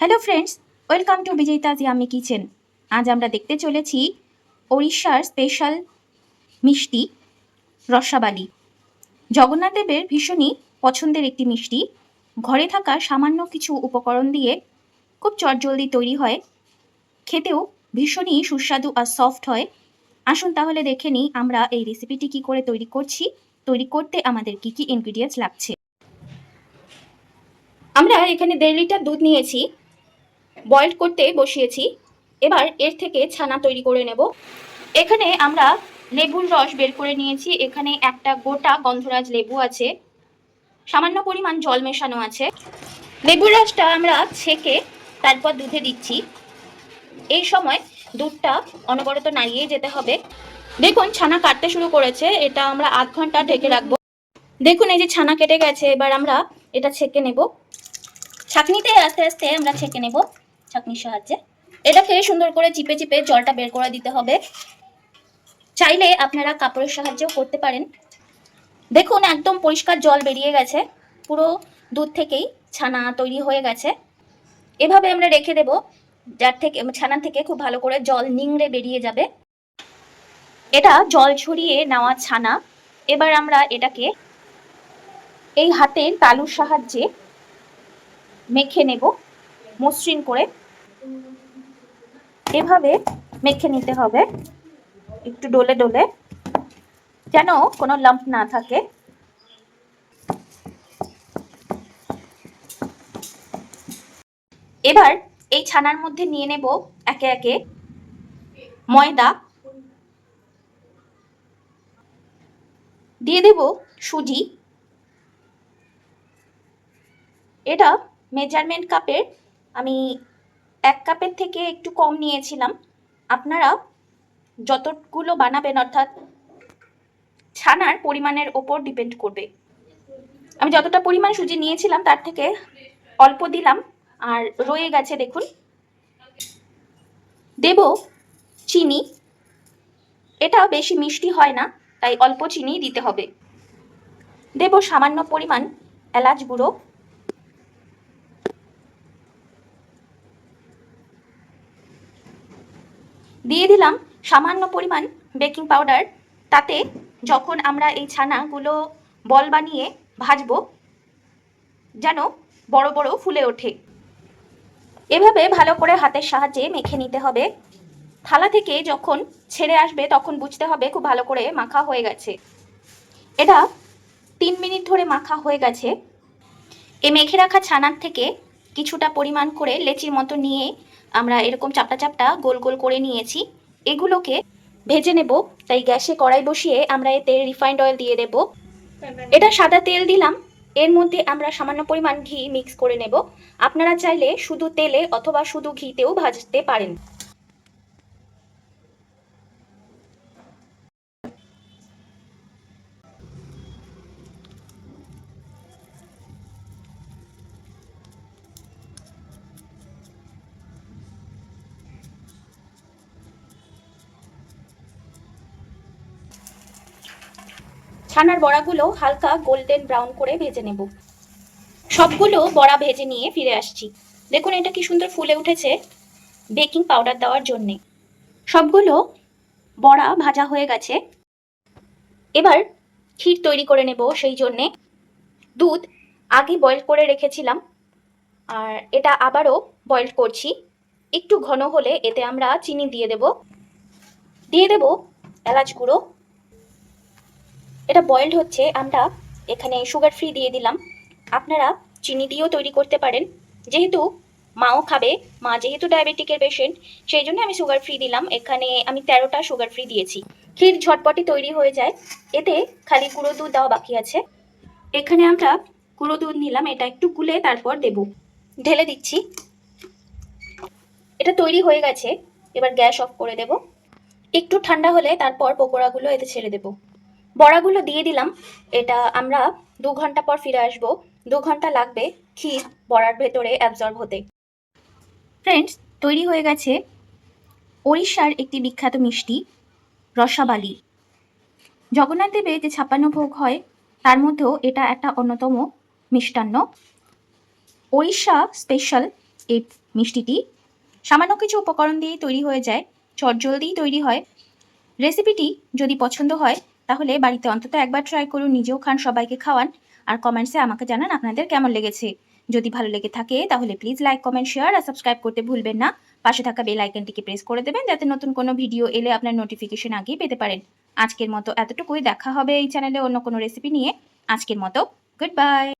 Hello friends welcome to বিজয়িতাজ yummy kitchen আজ আমরা দেখতে চলেছি ওড়িশার স্পেশাল মিষ্টি রসাবালি। জগন্নাথ দেবের ভীষণই পছন্দের একটি মিষ্টি। ঘরে থাকা সামান্য কিছু উপকরণ দিয়ে খুব চটজলদি তৈরি হয়। খেতেও ভীষণই সুস্বাদু আর সফট হয়। আসুন তাহলে দেখে নিই আমরা এই রেসিপিটি কি করে তৈরি করছি। তৈরি করতে আমাদের কি কি ইনগ্রিডিয়েন্টস লাগছে? আমরা এখানে দেড় লিটার দুধ নিয়েছি। বয়েল করতে বসিয়েছি। এবার এর থেকে ছানা তৈরি করে নেব। এখানে আমরা লেবুর রস বের করে নিয়েছি। এখানে একটা গোটা গন্ধরাজ লেবু আছে। সামান্য পরিমাণ জল মেশানো আছে। লেবুর রসটা আমরা ছেঁকে তারপর দুধে দিচ্ছি। এই সময় দুধটা অনবরত নাড়িয়ে যেতে হবে। দেখুন, ছানা কাটতে শুরু করেছে। এটা আমরা আধ ঘণ্টা ঢেকে রাখব। দেখুন, এই যে ছানা কেটে গেছে। এবার আমরা এটা ছেঁকে নেব। ছাঁকনিতে আস্তে আস্তে আমরা ছেঁকে নেব। ছাঁকনির সাহায্যে। এটাকে সুন্দর করে চিপে চিপে জলটা বের করে দিতে হবে। চাইলে আপনারা কাপড়ের সাহায্যেও করতে পারেন। দেখুন, একদম পরিষ্কার জল বেরিয়ে গেছে। পুরো দুধ থেকেই ছানা তৈরি হয়ে গেছে। এভাবে আমরা রেখে দেব, যার থেকে ছানা থেকে খুব ভালো করে জল নিংড়ে বেরিয়ে যাবে। এটা জল ছড়িয়ে নেওয়া ছানা। এবার আমরা এটাকে এই হাতের তালুর সাহায্যে মেখে নেব। মসৃণ করে এভাবে মেখে নিতে হবে। একটু ডলে ডলে যেন কোনো লাম্প না থাকে। এবার এই ছানার মধ্যে নিয়ে নেব একে একে ময়দা। দিয়ে দেব সুজি। এটা মেজারমেন্ট কাপের আমি এক কাপের থেকে একটু কম নিয়েছিলাম। আপনারা যতগুলো বানাবেন, অর্থাৎ ছানার পরিমাণের ওপর ডিপেন্ড করবে। আমি যতটা পরিমাণ সুজি নিয়েছিলাম, তার থেকে অল্প দিলাম। আর রয়ে গেছে, দেখুন। দেব চিনি। এটা বেশি মিষ্টি হয় না, তাই অল্প চিনি দিতে হবে। দেব সামান্য পরিমাণ এলাচ গুঁড়ো। দিয়ে দিলাম সামান্য পরিমাণ বেকিং পাউডার। তাতে যখন আমরা এই ছানাগুলো বল বানিয়ে ভাজবো, যেন বড় বড় ফুলে ওঠে। এভাবে ভালো করে হাতের সাহায্যে মেখে নিতে হবে। থালা থেকে যখন ছেড়ে আসবে, তখন বুঝতে হবে খুব ভালো করে মাখা হয়ে গেছে। এটা তিন মিনিট ধরে মাখা হয়ে গেছে। এ মেখে রাখা ছানার থেকে কিছুটা পরিমাণ করে লেচির মতো নিয়ে আমরা এরকম চাপটা চাপটা গোল গোল করে নিয়েছি। এগুলোকে ভেজে নেব, তাই গ্যাসে কড়াই বসিয়ে আমরা এতে রিফাইন্ড অয়েল দিয়ে দেব। এটা সাদা তেল দিলাম, এর মধ্যে আমরা সামান্য পরিমাণ ঘি মিক্স করে নেব। আপনারা চাইলে শুধু তেলে অথবা শুধু ঘিতেও ভাজতে পারেন। ছানার বড়াগুলো হালকা গোল্ডেন ব্রাউন করে ভেজে নেব। সবগুলো বড়া ভেজে নিয়ে ফিরে আসছি। দেখুন এটা কি সুন্দর ফুলে উঠেছে বেকিং পাউডার দেওয়ার জন্যে। সবগুলো বড়া ভাজা হয়ে গেছে। এবার ক্ষীর তৈরি করে নেব সেই জন্যে। দুধ আগে বয়েল করে রেখেছিলাম আর এটা আবারও বয়েল করছি। একটু ঘন হলে এতে আমরা চিনি দিয়ে দেব। দিয়ে দেব এলাচ গুঁড়ো। এটা বয়েলড হচ্ছে, আমরা এখানে সুগার ফ্রি দিয়ে দিলাম। আপনারা চিনি দিয়েও তৈরি করতে পারেন। যেহেতু মাও খাবে, মা যেহেতু ডায়াবেটিকের পেশেন্ট সেই জন্য আমি সুগার ফ্রি দিলাম। এখানে আমি তেরোটা সুগার ফ্রি দিয়েছি। ক্ষীর ঝটপটি তৈরি হয়ে যায়। এতে খালি গুঁড়ো দুধ দেওয়া বাকি আছে। এখানে আমরা গুঁড়ো দুধ নিলাম। এটা একটু গুলে তারপর দেব। ঢেলে দিচ্ছি। এটা তৈরি হয়ে গেছে। এবার গ্যাস অফ করে দেব। একটু ঠান্ডা হলে তারপর পকোড়াগুলো এতে ছেড়ে দেবো। বড়াগুলো দিয়ে দিলাম। এটা আমরা দু ঘণ্টা পর ফিরে আসব। দু ঘণ্টা লাগবে ক্ষীর বড়ার ভেতরে অ্যাবজর্ব হতে। ফ্রেন্ডস তৈরি হয়ে গেছে ওড়িশার একটি বিখ্যাত মিষ্টি, রসাবালি। জগন্নাথ দেবে যে ছাপ্পান্ন ভোগ হয়, তার মধ্যেও এটা একটা অন্যতম মিষ্টান্ন। ওড়িশা স্পেশাল এই মিষ্টিটি। সামান্য কিছু উপকরণ দিয়েই তৈরি হয়ে যায়, চটজলদিই তৈরি হয়। রেসিপিটি যদি পছন্দ হয় তাহলে বাড়িতে অন্তত একবার ট্রাই করুন, নিজেও খান, সবাইকে খাওয়ান। আর কমেন্টসে আমাকে জানান আপনাদের কেমন লেগেছে। যদি ভালো লেগে থাকে, তাহলে প্লিজ লাইক কমেন্ট শেয়ার আর সাবস্ক্রাইব করতে ভুলবেন না। পাশে থাকা বেল আইকনটিকে প্রেস করে দেবেন, যাতে নতুন কোনো ভিডিও এলে আপনার নোটিফিকেশন আগেই পেতে পারেন। আজকের মতো এতটুকুই, দেখা হবে এই চ্যানেলে অন্য কোনো রেসিপি নিয়ে। আজকের মতো গুড বাই